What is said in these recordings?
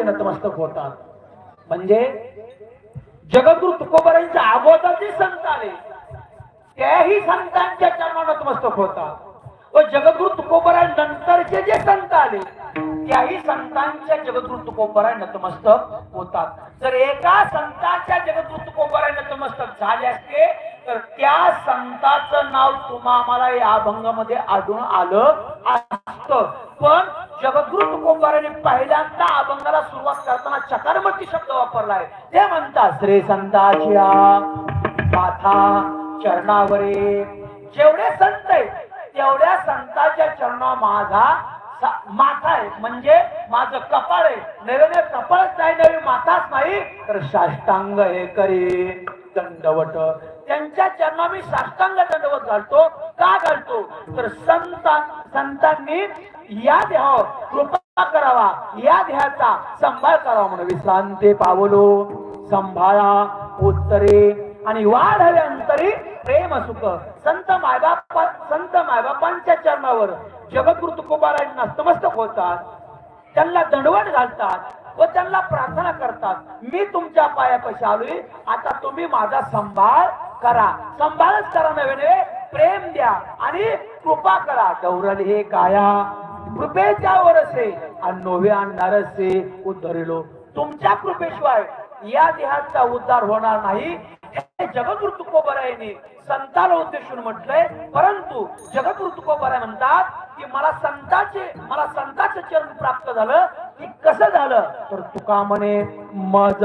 चरणावरती नतमस्तक होतात. म्हणजे जगद्गुरु तुकोबरांच्या अगोदर जे संत आले. त्याही संतांच्या चरणा नतमस्तक होतात. व जगद्गुरु तुकोबरांनंतरचे जे संत आले त्याही संतांच्या जगद्गुरु तुकोबरा नतमस्तक होतात. जर एका संतांच्या जगद्गुरु तुकोबरा नतमस्तक झाले असते तर त्या संताचं नाव तुम्हा आम्हाला या अभंगामध्ये आढळून आलं असत. पण जगद्गुरु तुकोबराने पहिल्यांदा अभंगाला सुरुवात करताना चकारमती शब्द वापरलाय. ते म्हणतात श्री संताच्या माथा चरणावरे. जेवढे संत आहेत तेवढ्या संताच्या चरणा माझा माथा आहे. म्हणजे माझं कपाळ आहे. नव्याने कपाळच नाही नवी माथाच नाही तर साष्टांग हे करी दंडवट त्यांच्या चरणा मी साष्टांग दंडवत घालतो. का घालतो? तर संत संतांनी या देहावर कृपा करावा. या देहाचा संभाळ करावा म्हणून विश्रांती पावलो. संभाळा उत्तरे आणि वाढ हवे अंतरी प्रेम सुख. संत मायबापा संत मायबापांच्या चरणावर जगकृत कुमारांना नतमस्तक होतात. त्यांना दंडवट घालतात व त्यांना प्रार्थना करतात. मी तुमच्या पायापाशी आलोय. आता तुम्ही माझा संभाळ करा. संभाळच करा नव्हे नव्हे. प्रेम द्या आणि कृपा करा. गौरल हे काया. कृपेच्या असे आणि नोवे आणणार असे उद्धरिलो तुमच्या कृपेशिवाय या देहाचा उद्धार होणार नाही. हे जगगुरु तुकोबरायने संताला उद्देशून म्हटलंय. परंतु जगगुरु तुकोबराय म्हणतात की मला संताचे मला संताचे चरण प्राप्त झालं. की कसं झालं? तर तुका म्हणे मज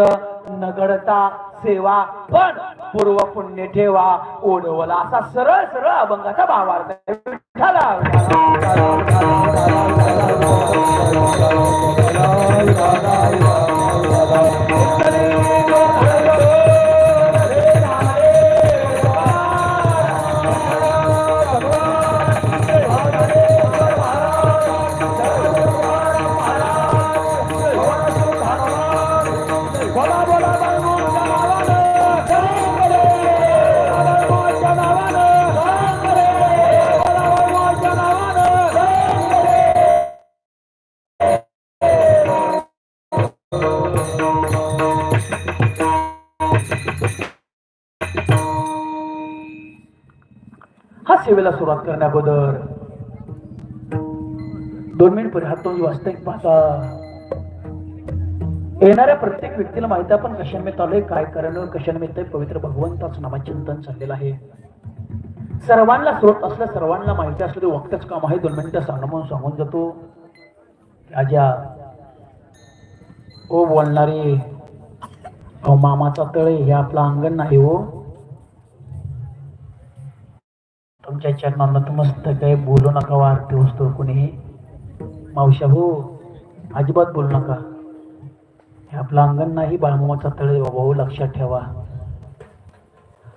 नगडता सेवा पण पूर्व पुण्य ठेवा. ओढवला असा सरळ सरळ अभंगाचा भावार्थ सेवेला सुरुवात करण्या अगोदर. दोन मिनिट परी हात तोंड वास्तविक पाहता येणाऱ्या प्रत्येक व्यक्तीला माहिती आहे आपण कशानिमित्त आलोय काय करणं कशानिमित्त पवित्र पवित्र भगवंताचं नामचिंतन चाललेलं आहे. सर्वांना स्रोत असल्या सर्वांना माहिती असलं ते वक्तच काम आहे. दोन मिनिटं सांगणं म्हणून सांगून जातो. राजा ओ बोलणारे मामाचा तळे हे आपलं अंगण नाही हो. त्यांच्या चरणांना मस्त काही बोलू नका वारते वस्तू कोणी मावशा हो अजिबात बोलू नका. हे आपलं अंगण नाही बाळमामाचा तळे बाबा हो लक्षात ठेवा.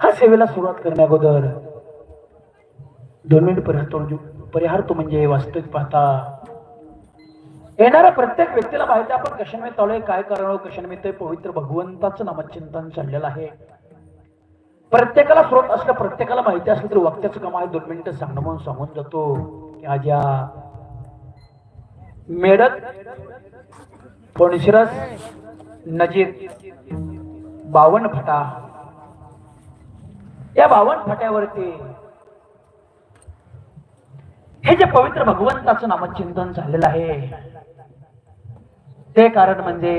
हा सेवेला सुरुवात करण्या अगोदर. दोन मिनिट परिहार परिहार तो म्हणजे वास्तविक पाहता. येणाऱ्या प्रत्येक व्यक्तीला माहिती आपण कशानिमित्त चालू काय करावं कशानिमित्त पवित्र भगवंताचं नामचिंतन चाललेलं आहे. प्रत्येकाला स्रोत असलं प्रत्येकाला माहिती असलं तरी वक्त्याचं काम आहे. दोन मिनिटं सांगणं म्हणून सांगून जातो. की आज मेडत कोणशिरस नजीर बावन फटा. या बावन फट्यावरती हे जे पवित्र भगवंताचं नामचिंतन झालेलं आहे ते कारण म्हणजे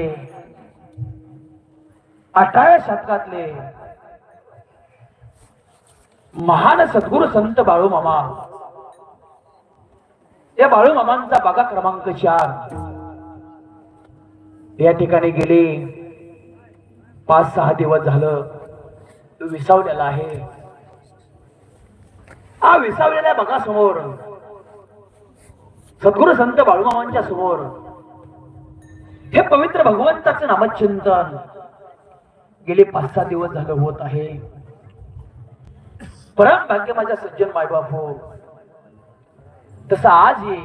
अठराव्या शतकातले महान सद्गुरु संत बाळू मामा. या बाळू मामांचा बागा क्रमांक चार. या ठिकाणी गेले. पाच सहा दिवस झालं. विसावलेला आहे. हा विसावलेल्या बघा समोर सद्गुरु संत बाळूमामांच्या समोर. हे पवित्र भगवंताचं नामचिंतन. गेले पाच सहा दिवस झालं होत आहे. परम भाग्य माझ्या सज्जन मायबाप हो तसं आजही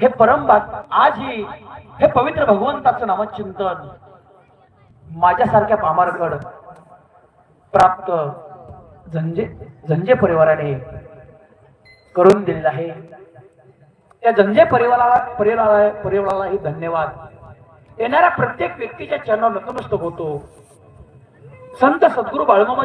हे परम भाग आजही हे पवित्र भगवंताचं नामचिंतन माझ्यासारख्या पामारकड प्राप्त झंजे झंजे परिवाराने करून दिलेलं आहे. त्या झंजे परिवाराला परिवाराला परिवारालाही धन्यवाद. येणाऱ्या प्रत्येक व्यक्तीच्या चरणावर नतमस्तक होतो. संत सद्गुरू बाळमामा